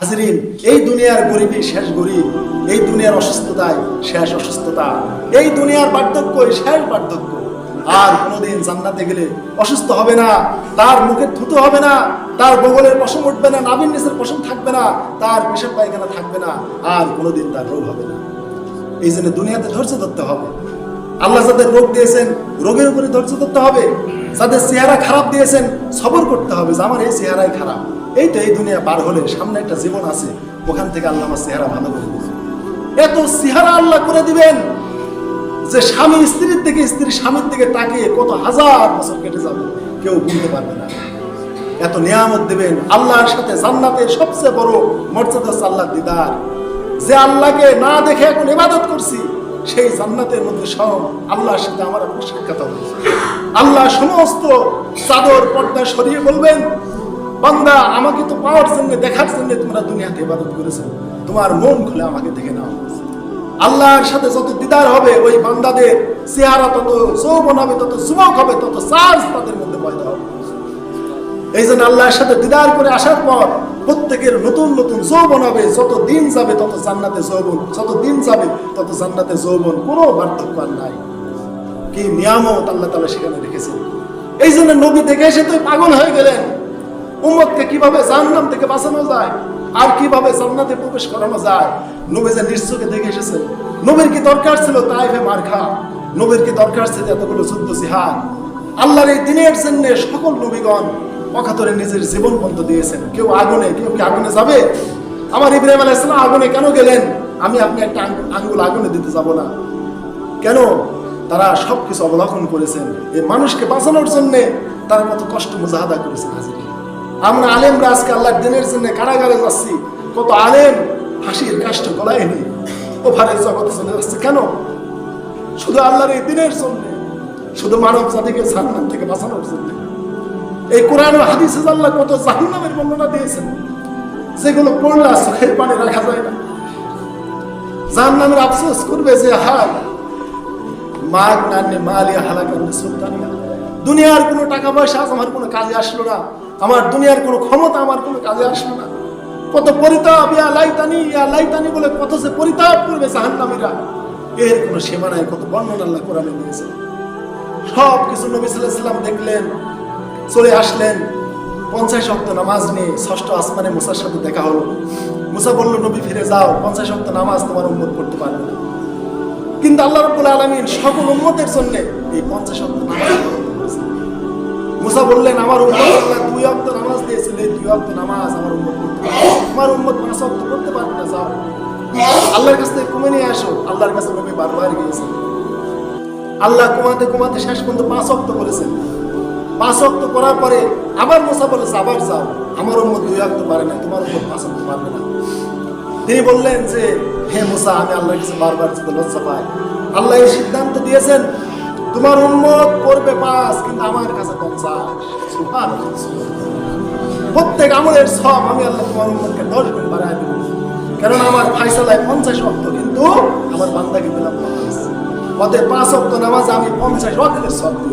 হাজরিন, এই দুনিয়ার গরিবই শেষ গরিব, এই দুনিয়ার অসুস্থতায় শেষ অসুস্থতা, এই দুনিয়ার বার্ধক্যই শেষ বার্ধক্য আর কোনোদিন জান্নাতে গেলে অসুস্থ হবে না, তার মুখে থুতু হবে না, তার বগলের পশম উঠবে না নাবিন নিচের পশম থাকবে না, তার পেশাব পায়খানা থাকবে না, আর কোনোদিন তার রোগ হবে না। এই জন্য দুনিয়াতে ধৈর্য ধরতে হবে। আল্লাহ যাদের রোগ দিয়েছেন, রোগের উপরে ধৈর্য ধরতে হবে, যাদের চেহারা খারাপ দিয়েছেন, সবর করতে হবে যে আমার এই চেহারাই খারাপ। এই তো এই দুনিয়া পার হলে সামনে একটা জীবন আছে, ওখান থেকে আল্লাহ আমার চেহারা ভালো করে দিবেন। এত চেহারা আল্লাহ করে দিবেন যে স্বামী স্ত্রীর থেকে স্ত্রী স্বামীর দিকে তাকিয়ে কত হাজার বছর কেটে যাবে, কেউ বুঝতে পারবে না। এত নিয়ামত দেবেন, আল্লাহর সাথে জান্নাতের সবচেয়ে বড় মর্যাদা আল্লাহ দিদার। যে আল্লাহকে না দেখে এখন ইবাদত করছি সেই জান্নাতের মধ্যে সব আল্লাহর সাথে আমার এখন সাক্ষাৎ হবে। আল্লাহ সমস্ত চাদর পর্দা সরিয়ে বলবেন, বান্দা, আমাকে তো পাওয়ার জন্য, দেখার জন্য তোমরা দুনিয়াতে ইবাদত করেছ। তোমার মন খুলে আমাকে দেখে নাও। আল্লাহর সাথে যত দিদার হবে, ওই বান্দাদের চেহারা তত যৌবন হবে, তত যুবক হবে, তত চার্জ তাদের মধ্যে পয়দা হবে। এই জন্য আল্লাহর সাথে দিদার করে আসার পর প্রত্যেকের নতুন নতুন যৌবন হবে। যত দিন যাবে, তত জান্নাতে যৌবন। যত দিন যাবে, তত জান্নাতে যৌবন। কোনো পার্থক্য আর নাই। কি নিয়ামত আল্লাহ তালা সেখানে রেখেছেন। এই জন্য নবী দেখে এসে তো পাগল হয়ে গেলেন। উম্মতকে কীভাবে জাহান্নাম থেকে বাঁচানো যায়? আর কীভাবে জান্নাতে প্রবেশ করানো যায়? নবী যে নিশ্চয়কে দেখে এসেছেন। নবীর কি দরকার ছিল? তাইফে মার খা। নবীর কি দরকার ছিল? এতগুলো যুদ্ধ জিহাদ। আল্লাহর এই দিনের জন্য সকল নবীগণ অকাতরে নিজের জীবন বন্ধ দিয়েছেন। কেউ আগুনে, কেউ কি আগুনে যাবে? আমার ইব্রাহিম আলাইসালাম আগুনে কেন গেলেন? আমি আপনি একটা আঙ্গুল- আগুনে দিতে যাব না। কেন? তারা সবকিছু অবলোকন করেছেন। এই মানুষকে বাঁচানোর জন্য তারা কত কষ্ট মুজাহাদা করেছেন হাজির। আমরা আলেমরা আজকে আল্লাহর দিনের জন্য কারাগারে যাচ্ছি। কত আলেম হাসির কাষ্ট গলায় নি ওভারের জগতে চলে যাচ্ছে। কেন? শুধু আল্লাহর এই দিনের জন্য, শুধু মানব জাতিকে জান্নাত থেকে বাঁচানোর জন্য। এই কোরআন হাদিসে আল্লাহ কত জাহান্নামের বর্ণনা দিয়েছেন। যেগুলো পড়লে চোখের পানি রাখা যায় না। জাহান্নামের আফসোস করবে যে হাল মাগ মালিয়া সুলতানিয়া। দুনিয়ার কোনো টাকা পয়সা আমার কোনো কাজে আসলো না। আমার দুনিয়ার কোনো ক্ষমতা আমার কোনো কাজে আসলো না। কত পরিতাপ, ইয়া লাইতানি ইয়া লাইতানি বলে কত যে পরিতাপ করবে জাহান্নামীরা। এর কোনো সীমা নাই কত বর্ণনা আল্লাহ কোরআনে দিয়েছে সব কিছু নবী সাল্লাম দেখলেন। চলে আসলেন। পঞ্চাশ অক্ত নামাজ নিয়ে ষষ্ঠ আসমানে মুসার সাথে দেখা হলো। মুসা বলল, নবী, ফিরে যাও। পঞ্চাশ অক্ত নামাজ তোমার উন্মত করতে পারবে না। কিন্তু আল্লাহ রব্বুল আলমিন সকল উন্মতের জন্য এই পঞ্চাশ অক্ত নামাজ মুসা বললেন, আমার উন্মত আল্লাহ দুই অক্ত নামাজ দিয়েছিল। দুই নামাজ আমার উন্মত করতে আমার উন্মত পাঁচ করতে পারবে না, যাও। আল্লাহর কাছ থেকে কমে নিয়ে আসো। আল্লাহর কাছে নবী বারবার গিয়েছেন। আল্লাহ কুমাতে কুমাতে শেষ পর্যন্ত পাঁচ অক্ত করেছেন পাঁচ অক্ত করার পরে আবার মোসা বলেছে আবার যাও। আমার উম্মত দুই অক্ত পারে না, তোমার উম্মত পাঁচ অক্ত পারবে না। তিনি বললেন যে, হে মুসা, আমি আল্লাহর কাছে বারবার যেতে লজ্জা পাই। আল্লাহ এই সিদ্ধান্ত দিয়েছেন, তোমার উন্মত করবে পাঁচ, কিন্তু আমার কাছে পঞ্চাশ। প্রত্যেক আমলের সব আমি আল্লাহ তোমার উন্মতকে দশ গুণ বাড়ায় দেবো। কারণ আমার ফাইসালায় পঞ্চাশ অক্ত কিন্তু আমার বান্দাকে দিলাম পঞ্চাশ অতএব পাঁচ অক্ত নামাজ আমি পঞ্চাশ অক্তের সব দিব